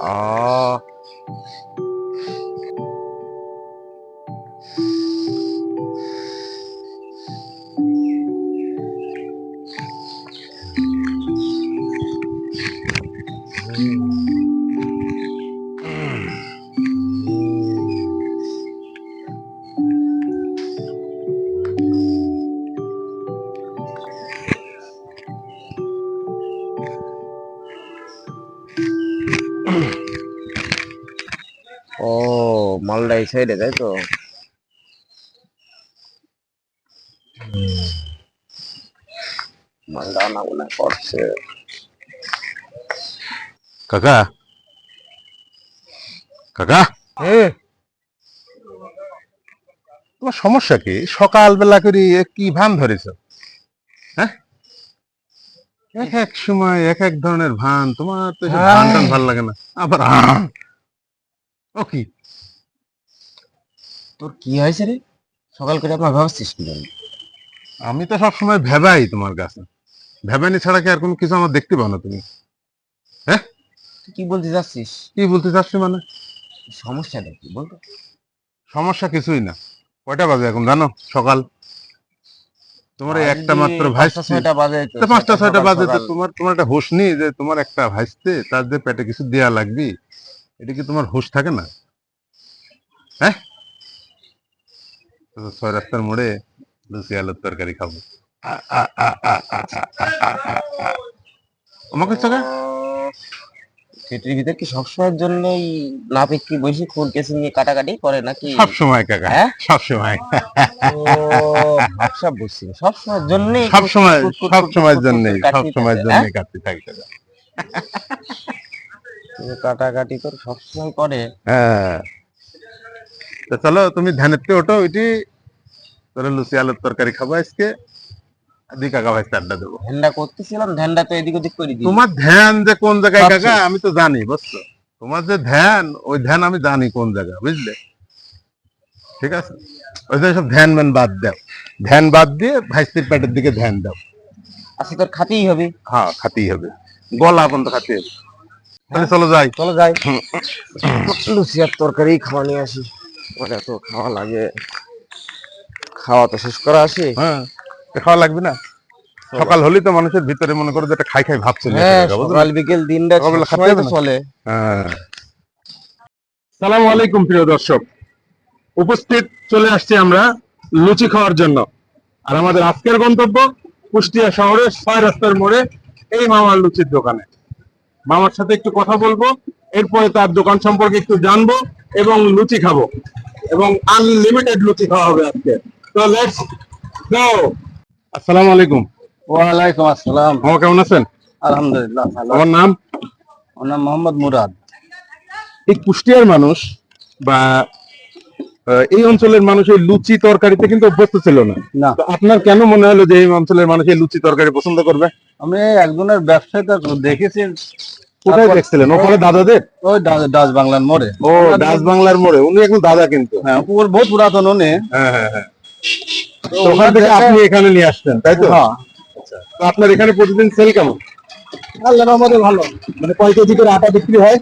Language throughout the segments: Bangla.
哦。মালদা এই সাইডে তাই তো? মালদা না করছে। কাকা? কাকা? তোমার সমস্যা কি? সকালবেলা করে এ কি ভান ধরেছ? হ্যাঁ? এক এক সময় এক এক ধরনের ভান তোমার তো ভান টান ভালো লাগে না। আবার! ও কি? তোর কি হয়েছে রে? সকাল করে আপনার ভাবছিস কি জন্য আমি তো সবসময় ভেবাই তোমার কাছে। ভেবানি ছাড়া কি আর কোনো কিছু আমার দেখতে পাও না তুমি? তুই কি বলতে যাচ্ছিস কি বলতে চাচ্ছি মানে? সমস্যাটা কি বলতো? সমস্যা কিছুই না। কয়টা বাজে এখন জানো? সকাল। তোমার একটা মাত্র পাঁচটা ছয়টা বাজে তো, পাঁচটা ছয়টা বাজে তোমার তোমার একটা হুশ নেই যে তোমার একটা ভাইস্তে তার যে পেটে কিছু দেয়া লাগবে এটা কি তোমার হুশ থাকে না? হ্যাঁ? ছয় রাস্তার মোড়ে লুচি আলুর তরকারি খাব। আমাকে চোখে পেটের কি? সবসময়ের জন্যই নাপিত কি বসে খুন কেসি নিয়ে কাটাকাটি করে নাকি? হ্যাঁ? সব সময় কাকা সব সময় সব বুঝছি। সব সময়ের জন্য সব সময় সব সময়ের জন্য সব সময়ের জন্য কাটতে থাকে হ্যাঁ? কাকা কাটাকাটি তো সবসময় করে। হ্যাঁ। তো চলো তুমি ধ্যানেতে ওঠো ওইটি তোরা লুচি আলুর তরকারি খাব আজকে। দি কাকা ভাই আড্ডা দেবো। ধ্যানটা করতেছিলাম ধ্যানটা তো এদিক ওদিক করে দিই তোমার ধ্যান যে কোন জায়গায়। কাকা আমি তো জানি বুঝছ? তোমার যে ধ্যান ওই ধ্যান আমি জানি কোন জায়গা বুঝলে? ঠিক আছে? ওই সব ধ্যান ম্যান বাদ দাও। ধ্যান বাদ দিয়ে ভাইস্তির পেটের দিকে ধ্যান দাও। আজকে তোর খাতেই হবে। হ্যাঁ খাতেই হবে। গলা এখন তো খাতে হবে। তাহলে চলো যাই। চলো যাই। লুচি আর তরকারি খাওয়া নিয়ে আসি। তো খাওয়া লাগে। খাওয়া তো শেষ করা আসি। হ্যাঁ খাওয়া লাগবে না? সকাল হলেই তো মানুষের ভিতরে মনে করো যে একটা খাই খাই ভাবছে হ্যাঁ সকাল বিকেল? চলে। সালাম আলাইকুম প্রিয় দর্শক। উপস্থিত চলে আসছি আমরা লুচি খাওয়ার জন্য। আর আমাদের আজকের গন্তব্য কুষ্টিয়া শহরের ছয় রাস্তার মোড়ে এই মামার লুচির দোকানে। মামার সাথে একটু কথা বলব। এরপরে তার দোকান সম্পর্কে একটু জানব এবং লুচি খাব এবং আনলিমিটেড লুচি খাওয়া হবে আজকে। তো লেটস গো আসসালামু আলাইকুম। ওয়ালাইকুম আসসালাম। মামা কেমন আছেন? আলহামদুলিল্লাহ ভালো। আমার নাম? আমার নাম মোহাম্মদ মুরাদ। এই কুষ্টিয়ার মানুষ বা এই অঞ্চলের মানুষ এই লুচি তরকারিতে কিন্তু অভ্যস্ত ছিল না। না। তো আপনার কেন মনে হলো যে এই অঞ্চলের মানুষ এই লুচি তরকারি পছন্দ করবে? আমি একজনের ব্যবসাটা দেখেছি কোথায় দেখছিলেন? ওখানে দাদাদের? ওই ডাচ বাংলার মোড়ে। ও ডাচ বাংলার মোড়ে। উনি এখন দাদা কিন্তু। হ্যাঁ বহুত পুরাতন উনি। হ্যাঁ হ্যাঁ হ্যাঁ। ওখান থেকে আপনি এখানে নিয়ে আসছেন তাই তো? হ্যাঁ। তো আপনার এখানে প্রতিদিন সেল কেমন? আল্লাহ আমাদের ভালো। মানে কয় কেজি করে আটা বিক্রি হয়?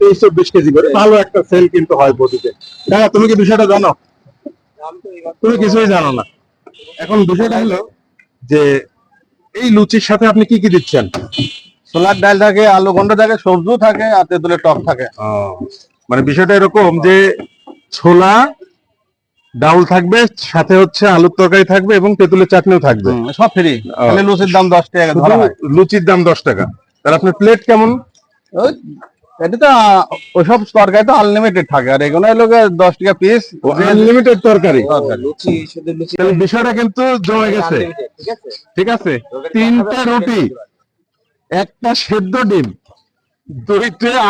তেইশ চব্বিশ কেজি করে। ভালো একটা সেল কিন্তু হয় প্রতিদিন। দাদা তুমি কি বিষয়টা জানো? তুমি কিছুই জানো না। এখন বিষয়টা হলো যে এই লুচির সাথে আপনি কি কি দিচ্ছেন? ছোলার ডাল থাকে আলু গন্ড থাকে সবজিও থাকে আর তেঁতুলের টক থাকে। মানে বিষয়টা এরকম যে ছোলা ডাউল থাকবে সাথে হচ্ছে আলুর তরকারি থাকবে এবং তেঁতুলের চাটনিও থাকবে। সব ফ্রি। লুচির দাম দশ টাকা লুচির দাম দশ টাকা। তাহলে আপনার প্লেট কেমন? এটা তো আহ, তরকারি তো আনলিমিটেড থাকে। আর এগুলো হলো দশ টাকা পিস আনলিমিটেড তরকারি। লুচি শুধু লুচি। তাহলে বিষয়টা কিন্তু জমে গেছে। ঠিক আছে? তিনটা রুটি একটা সেদ্ধ ডিম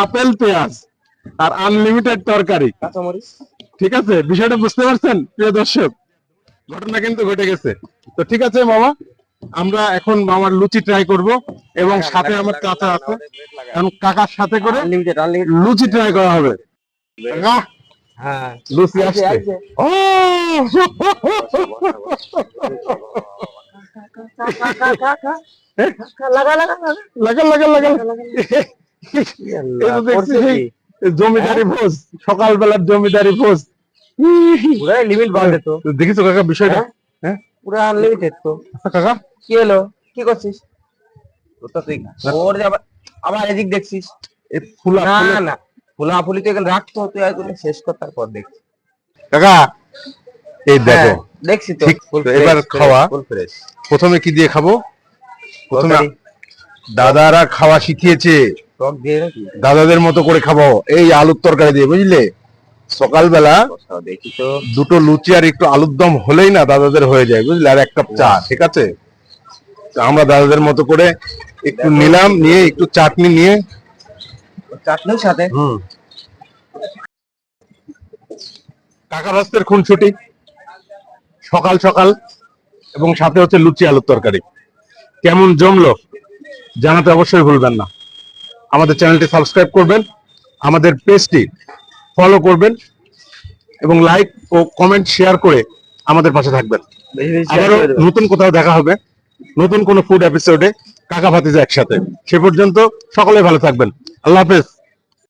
আপেল পেঁয়াজ আর আনলিমিটেড তরকারি। ঠিক আছে? বিষয়টা বুঝতে পারছেন? প্রিয় দর্শক ঘটনা কিন্তু ঘটে গেছে। তো ঠিক আছে মামা? আমরা এখন মামার লুচি ট্রাই করব এবং সাথে আমার চাচা আছে। এখন কাকার সাথে করে লুচি ট্রাই করা হবে। হ্যাঁ। লুচি আসছে। ও! লাগা লাগা লাগা লাগা জমিদারি ভোজ সকালবেলার জমিদারি ভোজ লিমিট বাড়ে তো। দেখিছো কাকা বিষয়টা? হ্যাঁ? পুরা আনলিমিটেড তো। আচ্ছা কাকা কি হলো? কি করছিস? ওটা তুই ওর যে আবার আবার এদিক দেখছিস? এই ফুলা না না। ফুলা ফুলি তো এখানে রাখতে হতো এগুলো শেষ কর তারপর দেখছি। কাকা এই দেখো। হ্যাঁ, দেখছি তো। এবার খাওয়া। প্রথমে কি দিয়ে খাব? প্রথমে দাদারা খাওয়া শিখিয়েছে। দাদাদের মতো করে খাব। এই আলুর তরকারি দিয়ে বুঝলে? সকালবেলা দেখি তো। দুটো লুচি আর একটু আলুর দম হলেই না দাদাদের হয়ে যায় বুঝলে? আর এক কাপ চা ঠিক আছে? আমরা দাদাদের মতো করে একটু নিলাম নিয়ে একটু চাটনি নিয়ে। চাটনির সাথে। হুম। কাকা রাস্তার খুনছুটি সকাল সকাল এবং সাথে হচ্ছে লুচি আলুর তরকারি। কেমন জমলো? জানাতে অবশ্যই ভুলবেন না। আমাদের চ্যানেলটি সাবস্ক্রাইব করবেন। আমাদের পেজটি ফলো করবেন এবং লাইক ও কমেন্ট শেয়ার করে আমাদের পাশে থাকবেন। আবারও নতুন কোথাও দেখা হবে নতুন কোনো ফুড এপিসোডে কাকা ভাতিজা একসাথে। সে পর্যন্ত সকলে ভালো থাকবেন। আল্লাহ হাফেজ।